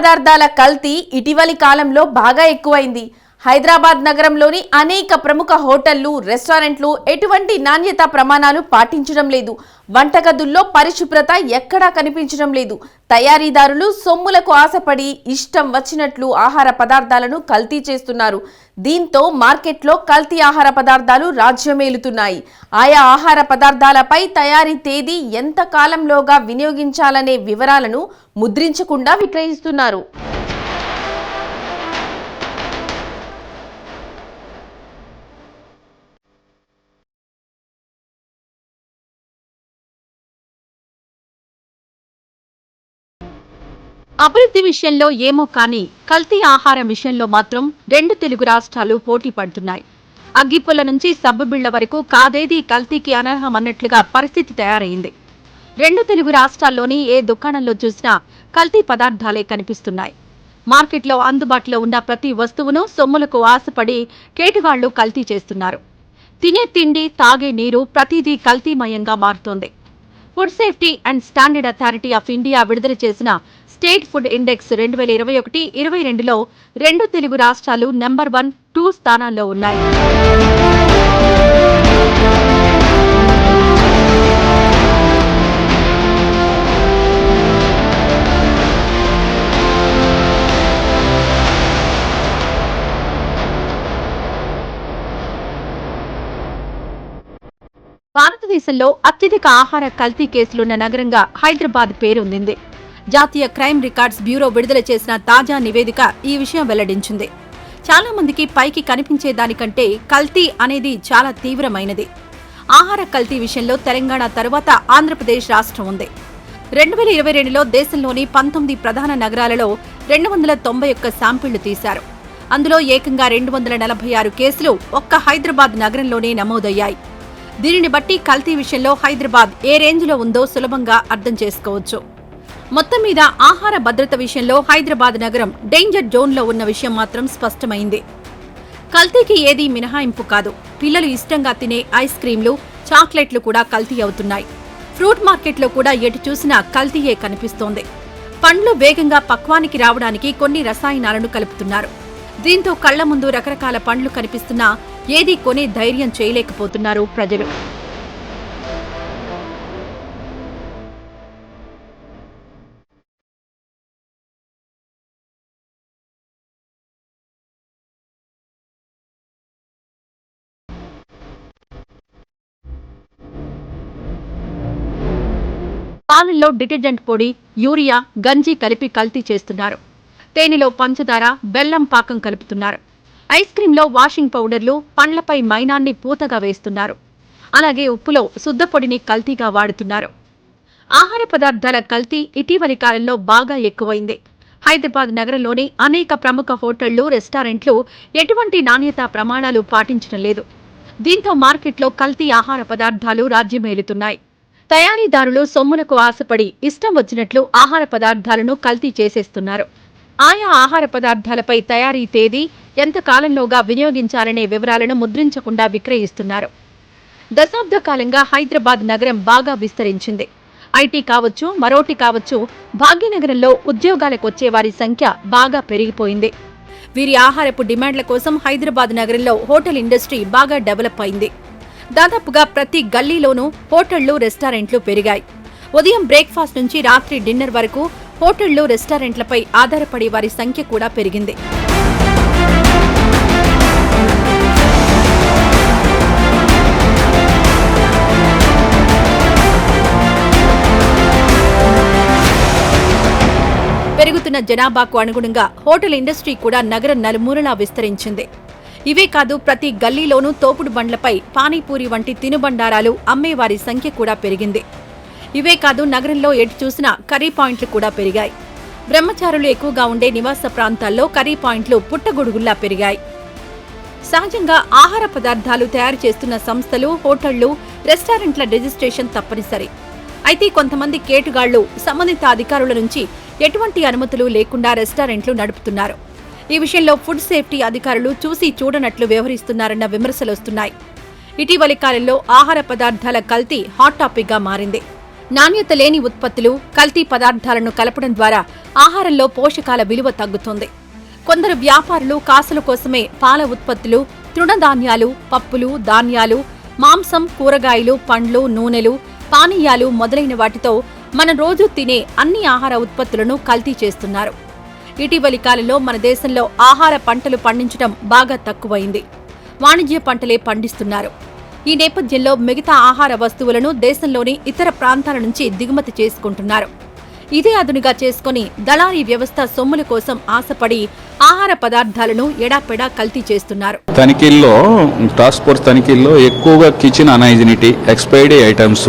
పదార్థాల కల్తీ ఇటీవలి కాలంలో బాగా ఎక్కువైంది. హైదరాబాద్ నగరంలోని అనేక ప్రముఖ హోటళ్ళు రెస్టారెంట్లు ఎటువంటి నాణ్యత ప్రమాణాలు పాటించడం లేదు. వంటగదుల్లో పరిశుభ్రత ఎక్కడా కనిపించడం లేదు. తయారీదారులు సొమ్ములకు ఆశపడి ఇష్టం వచ్చినట్లు ఆహార పదార్థాలను కల్తీ చేస్తున్నారు. దీంతో మార్కెట్లో కల్తీ ఆహార పదార్థాలు రాజ్యమేలుతున్నాయి. ఆయా ఆహార పదార్థాలపై తయారీ తేదీ ఎంత కాలంలోగా వినియోగించాలనే వివరాలను ముద్రించకుండా విక్రయిస్తున్నారు. అభివృద్ధి విషయంలో ఏమో కానీ కల్తీ ఆహారం విషయంలో మాత్రం రెండు తెలుగు రాష్ట్రాలు పోటీ పడుతున్నాయి. అగ్గిపుల్ల నుంచి సబ్బుబిళ్ళ వరకు కాదేది కల్తీకి అనర్హం అన్నట్లుగా పరిస్థితి తయారైంది. రెండు తెలుగు రాష్ట్రాల్లోని ఏ దుకాణంలో చూసినా కల్తీ పదార్థాలే కనిపిస్తున్నాయి. మార్కెట్లో అందుబాటులో ఉన్న ప్రతి వస్తువును సొమ్ములకు ఆశపడి కేటివాళ్ళు కల్తీ చేస్తున్నారు. తినే తిండి తాగే నీరు ప్రతిదీ కల్తీమయంగా మారుతోంది. Food safety and standard authority of India విడుదల చేసిన స్టేట్ ఫుడ్ ఇండెక్స్ రెండు వేల ఇరవై ఒకటి ఇరవై రెండులో రెండు తెలుగు రాష్ట్రాలు నెంబర్ వన్ టూ స్థానాల్లో ఉన్నాయి. భారతదేశంలో అత్యధిక ఆహార కల్తీ కేసులున్న నగరంగా హైదరాబాద్ పేరొందింది. జాతీయ క్రైమ్ రికార్డ్స్ బ్యూరో విడుదల చేసిన తాజా నివేదిక ఈ విషయం వెల్లడించింది. చాలా మందికి పైకి కనిపించే దానికంటే కల్తీ అనేది చాలా తీవ్రమైనది. ఆహార కల్తీ విషయంలో తెలంగాణ తరువాత ఆంధ్రప్రదేశ్ రాష్ట్రం ఉంది. రెండు వేల ఇరవై రెండులో దేశంలోని పంతొమ్మిది ప్రధాన నగరాలలో రెండు వందల తొంభై ఒక్క శాంపిళ్ళు తీశారు. అందులో ఏకంగా రెండు వందల నలభై ఆరు కేసులు ఒక్క హైదరాబాద్ నగరంలోనే నమోదయ్యాయి. దీనిని బట్టి కల్తీ విషయంలో హైదరాబాద్ ఏ రేంజ్లో ఉందో సులభంగా అర్థం చేసుకోవచ్చు. మొత్తం మీద ఆహార భద్రత విషయంలో హైదరాబాద్ నగరం డేంజర్ జోన్లో ఉన్న విషయం మాత్రం స్పష్టమైంది. కల్తీకి ఏదీ మినహాయింపు కాదు. పిల్లలు ఇష్టంగా తినే ఐస్ క్రీంలు చాక్లెట్లు కూడా కల్తీ అవుతున్నాయి. ఫ్రూట్ మార్కెట్లో కూడా ఎటు చూసినా కల్తీయే కనిపిస్తోంది. పండ్లు వేగంగా పక్వానికి రావడానికి కొన్ని రసాయనాలను కలుపుతున్నారు. దీంతో కళ్ళ ముందు రకరకాల పండ్లు కనిపిస్తున్నా ఏదీ కొనే ధైర్యం చేయలేకపోతున్నారు ప్రజలు. పాలల్లో డిటర్జెంట్ పొడి యూరియా గంజి కలిపి కల్తీ చేస్తున్నారు. తేనెలో పంచదార బెల్లం పాకం కలుపుతున్నారు. ఐస్ క్రీంలో వాషింగ్ పౌడర్లు పండ్లపై మైనాన్ని పూతగా వేస్తున్నారు. అలాగే ఉప్పులో శుద్ధ పొడిని కల్తీగా వాడుతున్నారు. ఆహార పదార్థాల కల్తీ ఇటీవలి కాలంలో బాగా ఎక్కువైంది. హైదరాబాద్ నగరంలోని అనేక ప్రముఖ హోటళ్ళు రెస్టారెంట్లు ఎటువంటి నాణ్యతా ప్రమాణాలు పాటించడం లేదు. దీంతో మార్కెట్లో కల్తీ ఆహార పదార్థాలు రాజ్యమేలుతున్నాయి. తయారీదారులు సొమ్ములకు ఆశపడి ఇష్టం వచ్చినట్లు ఆహార పదార్థాలను కల్తీ చేసేస్తున్నారు. ఆయా ఆహార పదార్థాలపై తయారీ తేదీ ఎంత కాలంలోగా వినియోగించాలనే వివరాలను ముద్రించకుండా విక్రయిస్తున్నారు. దశాబ్ద కాలంగా హైదరాబాద్ నగరం బాగా విస్తరించింది. ఐటీ కావచ్చు మరోటి కావచ్చు భాగ్యనగరంలో ఉద్యోగాలకు వచ్చే వారి సంఖ్య బాగా పెరిగిపోయింది. వీరి ఆహారపు డిమాండ్ల కోసం హైదరాబాద్ నగరంలో హోటల్ ఇండస్ట్రీ బాగా డెవలప్ అయింది. దాదాపుగా ప్రతి గల్లీలోనూ హోటళ్ళు రెస్టారెంట్లు పెరిగాయి. ఉదయం బ్రేక్ఫాస్ట్ నుంచి రాత్రి డిన్నర్ వరకు హోటళ్ళు రెస్టారెంట్లపై ఆధారపడే వారి సంఖ్య కూడా పెరిగింది. పెరుగుతున్న జనాభాకు అనుగుణంగా హోటల్ ఇండస్ట్రీ కూడా నగరం నలుమూలలా విస్తరించింది. ఇవే కాదు ప్రతి గల్లీలోనూ తోపుడు బండ్లపై పానీపూరి వంటి తినుబండారాలు అమ్మేవారి సంఖ్య కూడా పెరిగింది. ఇవే కాదు నగరంలో ఎటు చూసినా కర్రీ పాయింట్లు కూడా పెరిగాయి. బ్రహ్మచారులు ఎక్కువగా ఉండే నివాస ప్రాంతాల్లో కర్రీ పాయింట్లు పుట్టగొడుగుల్లా పెరిగాయి. సహజంగా ఆహార పదార్థాలు తయారు చేస్తున్న సంస్థలు హోటళ్ళు రెస్టారెంట్ల రిజిస్ట్రేషన్ తప్పనిసరి. అయితే కొంతమంది కేటుగాళ్ళు సంబంధిత అధికారుల నుంచి ఎటువంటి అనుమతులు లేకుండా రెస్టారెంట్లు నడుపుతున్నారు. ఈ విషయంలో ఫుడ్ సేఫ్టీ అధికారులు చూసి చూడనట్లు వ్యవహరిస్తున్నారన్న విమర్శలు వస్తున్నాయి. ఇటీవలి కాలంలో ఆహార పదార్థాల కల్తీ హాట్ టాపిక్గా మారింది. నాణ్యత లేని ఉత్పత్తులు కల్తీ పదార్థాలను కలపడం ద్వారా ఆహారంలో పోషకాల విలువ తగ్గుతుంది. కొందరు వ్యాపారులు కాసుల కోసమే పాల ఉత్పత్తులు తృణధాన్యాలు పప్పులు ధాన్యాలు మాంసం కూరగాయలు పండ్లు నూనెలు పానీయాలు మొదలైన వాటితో మనం రోజు తినే అన్ని ఆహార ఉత్పత్తులను కల్తీ చేస్తున్నారు. ఇటీవలి కాలంలో మన దేశంలో ఆహార పంటలు పండించడం బాగా తక్కువైంది. వాణిజ్య పంటలే పండిస్తున్నారు. ఈ నేపథ్యంలో మిగతా ఆహార వస్తువులను దేశంలోని ఇతర ప్రాంతాల నుంచి దిగుమతి చేసుకుంటున్నారు. ఇదే అదునుగా చేసుకుని దళారీ వ్యవస్థ సొమ్ముల కోసం ఆశపడి ఆహార పదార్థాలను ఎడాపెడా కల్తీ చేస్తున్నారు. తనిఖీల్లో టాస్క్ ఫోర్స్ తనిఖీల్లో ఎక్కువగా కిచెన్ అనైజినిటీ ఎక్స్పైరీ ఐటమ్స్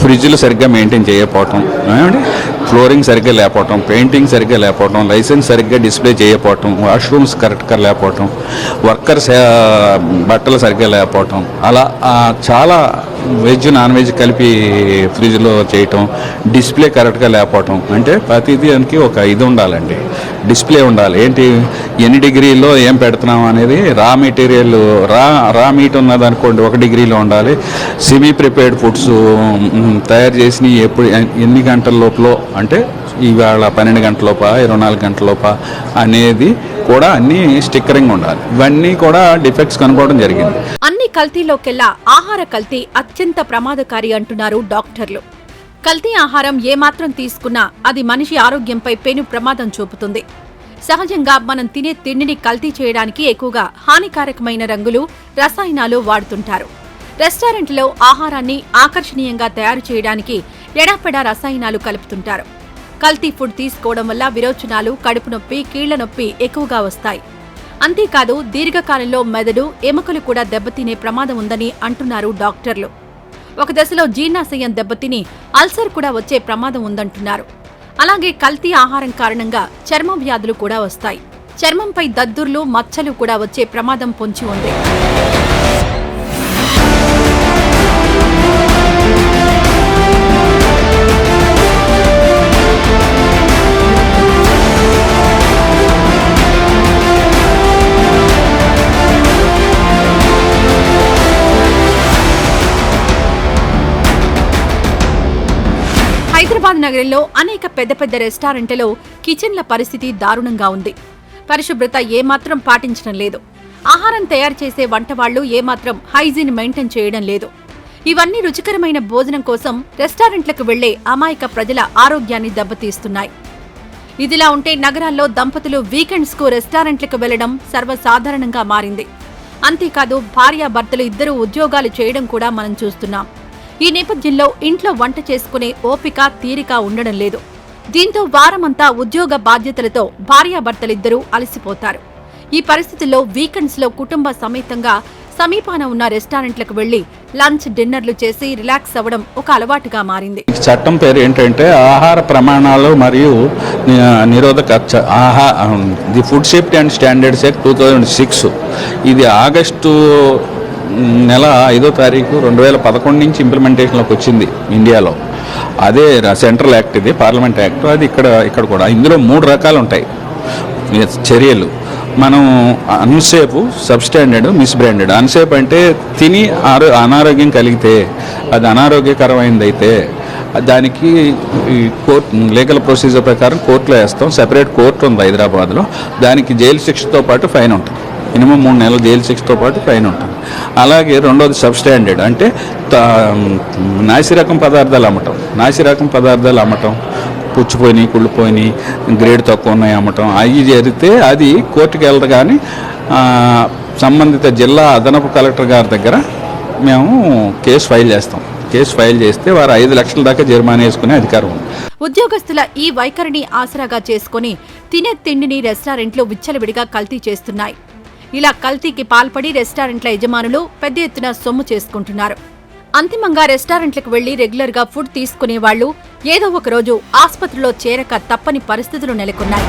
ఫ్రిడ్జ్లు సరిగ్గా మెయింటైన్ చేయకపోవటం ఏమండి? ఫ్లోరింగ్ సరిగ్గా లేకపోవటం పెయింటింగ్ సరిగ్గా లేకపోవటం లైసెన్స్ సరిగ్గా డిస్ప్లే చేయకపోవటం వాష్రూమ్స్ కరెక్ట్గా లేకపోవటం వర్కర్స్ బట్టలు సరిగ్గా లేకపోవటం అలా చాలా వెజ్ నాన్ వెజ్ కలిపి ఫ్రిడ్జ్లో చేయటం డిస్ప్లే కరెక్ట్గా లేకపోవటం అంటే ప్రతిదీ దానికి ఒక ఇది ఉండాలండి. డిస్ప్లే ఉండాలి. ఏంటి? ఎన్ని డిగ్రీలో ఏం పెడుతున్నాం అనేది రా మెటీరియల్ రా రా మీట్ ఉన్నది అనుకోండి ఒక డిగ్రీలో ఉండాలి. సెమీ ప్రిపేర్డ్ ఫుడ్స్ తయారు చేసిన ఎప్పుడు ఎన్ని గంటల లోపల అంటే ఇవాళ పన్నెండు గంటల లోప ఇరవై నాలుగు గంటల లోప అనేది కూడా అన్ని స్టిక్కరింగ్ ఉండాలి. ఇవన్నీ కూడా డిఫెక్ట్స్ కనుక్కోవడం జరిగింది. అన్ని కల్తీలోకెల్లా ఆహార కల్తీ అత్యంత అత్యంత ప్రమాదకారి అంటున్నారు డాక్టర్లు. కల్తీ ఆహారం ఏమాత్రం తీసుకున్నా అది మనిషి ఆరోగ్యంపై పెను ప్రమాదం చూపుతుంది. సహజంగా మనం తినే తిండిని కల్తీ చేయడానికి ఎక్కువగా హానికారకమైన రంగులు రసాయనాలు వాడుతుంటారు. రెస్టారెంట్లో ఆహారాన్ని ఆకర్షణీయంగా తయారు చేయడానికి ఎడాపెడా రసాయనాలు కలుపుతుంటారు. కల్తీ ఫుడ్ తీసుకోవడం వల్ల విరోచనాలు కడుపు నొప్పి కీళ్ళ నొప్పి ఎక్కువగా వస్తాయి. అంతేకాదు దీర్ఘకాలంలో మెదడు ఎముకలు కూడా దెబ్బతినే ప్రమాదం ఉందని అంటున్నారు డాక్టర్లు. ఒక దశలో జీర్ణాశయం దెబ్బతిని అల్సర్ కూడా వచ్చే ప్రమాదం ఉందంటున్నారు. అలాగే కల్తీ ఆహారం కారణంగా చర్మ వ్యాధులు కూడా వస్తాయి. చర్మంపై దద్దుర్లు మచ్చలు కూడా వచ్చే ప్రమాదం పొంచి ఉంది. హైదరాబాద్ నగరంలో అనేక పెద్ద పెద్ద రెస్టారెంట్లలో కిచెన్ల పరిస్థితి దారుణంగా ఉంది. పరిశుభ్రత ఏమాత్రం పాటించడం లేదు. ఆహారం తయారు చేసే వంటవాళ్ళు ఏమాత్రం హైజీన్ మెయింటైన్ చేయడం లేదు. ఇవన్నీ రుచికరమైన భోజనం కోసం రెస్టారెంట్లకు వెళ్ళే అమాయక ప్రజల ఆరోగ్యాన్ని దెబ్బతీస్తున్నాయి. ఇదిలా ఉంటే నగరాల్లో దంపతులు వీకెండ్స్కు రెస్టారెంట్లకు వెళ్ళడం సర్వసాధారణంగా మారింది. అంతేకాదు భార్యాభర్తలు ఇద్దరూ ఉద్యోగాలు చేయడం కూడా మనం చూస్తున్నాం. ఈ నేపథ్యంలో ఇంట్లో వంట చేసుకునే ఓపిక తీరిక ఉండడం లేదు. దీంతో వారమంతా ఉద్యోగ బాధ్యతలతో భార్యాభర్తలిద్దరూ అలసిపోతారు. ఈ పరిస్థితుల్లో వీకెండ్స్లో కుటుంబ సమేతంగా సమీపాన ఉన్న రెస్టారెంట్లకు వెళ్ళి లంచ్ డిన్నర్లు చేసి రిలాక్స్ అవ్వడం ఒక అలవాటుగా మారింది. చట్టం పేరు ఏంటంటే ఆహార ప్రమాణాలు మరియు నిరోధక ఆహా the food safety and standards act two thousand six. ఇది ఆగస్టు నెల ఐదో తారీఖు రెండు వేల పదకొండు నుంచి ఇంప్లిమెంటేషన్లోకి వచ్చింది ఇండియాలో. అదే సెంట్రల్ యాక్ట్ ఇది పార్లమెంట్ యాక్ట్ అది ఇక్కడ ఇక్కడ కూడా. ఇందులో మూడు రకాలు ఉంటాయి. చర్యలు. మనం అన్సేఫ్ సబ్స్టాండర్డ్ మిస్బ్రాండెడ్ అన్సేఫ్ అంటే తిని ఆరో అనారోగ్యం కలిగితే అది అనారోగ్యకరమైనదైతే అయితే దానికి ఈ కోర్ట్ లీగల్ ప్రొసీజర్ ప్రకారం కోర్టులో వేస్తాం. సెపరేట్ కోర్టు ఉంది హైదరాబాద్లో. దానికి జైలు శిక్షతో పాటు ఫైన్ ఉంటుంది. మినిమం మూడు నెలల జైలు శిక్షతో పాటు ఫైన్ ఉంటుంది అలాగే రెండోది సబ్స్టాండర్డ్. అంటే నాసిరకం పదార్థాలు అమ్మటం. నాసిరకం పదార్థాలు అమ్మటం. పుచ్చిపోయినాయి కుళ్ళిపోయినాయి గ్రేడ్ తక్కువ ఉన్నాయి అమ్మటం. అవి జరిగితే అది కోర్టుకి వెళ్ళదు కానీ సంబంధిత జిల్లా అదనపు కలెక్టర్ గారి దగ్గర మేము కేసు ఫైల్ చేస్తాం. కేసు ఫైల్ చేస్తే వారు ఐదు లక్షల దాకా జరిమానా వేసుకునే అధికారం ఉంది. ఉద్యోగస్తుల ఈ వైఖరిని ఆసరాగా చేసుకుని తినే తిండిని రెస్టారెంట్లు విచ్చలవిడిగా కల్తీ చేస్తున్నాయి. ఇలా కల్తీకి పాల్పడి రెస్టారెంట్ల యజమానులు పెద్ద ఎత్తున సొమ్ము చేసుకుంటున్నారు. అంతిమంగా రెస్టారెంట్లకు వెళ్ళి రెగ్యులర్గా ఫుడ్ తీసుకునే వాళ్ళు ఏదో ఒక రోజు ఆసుపత్రిలో చేరక తప్పని పరిస్థితులు నెలకొన్నాయి.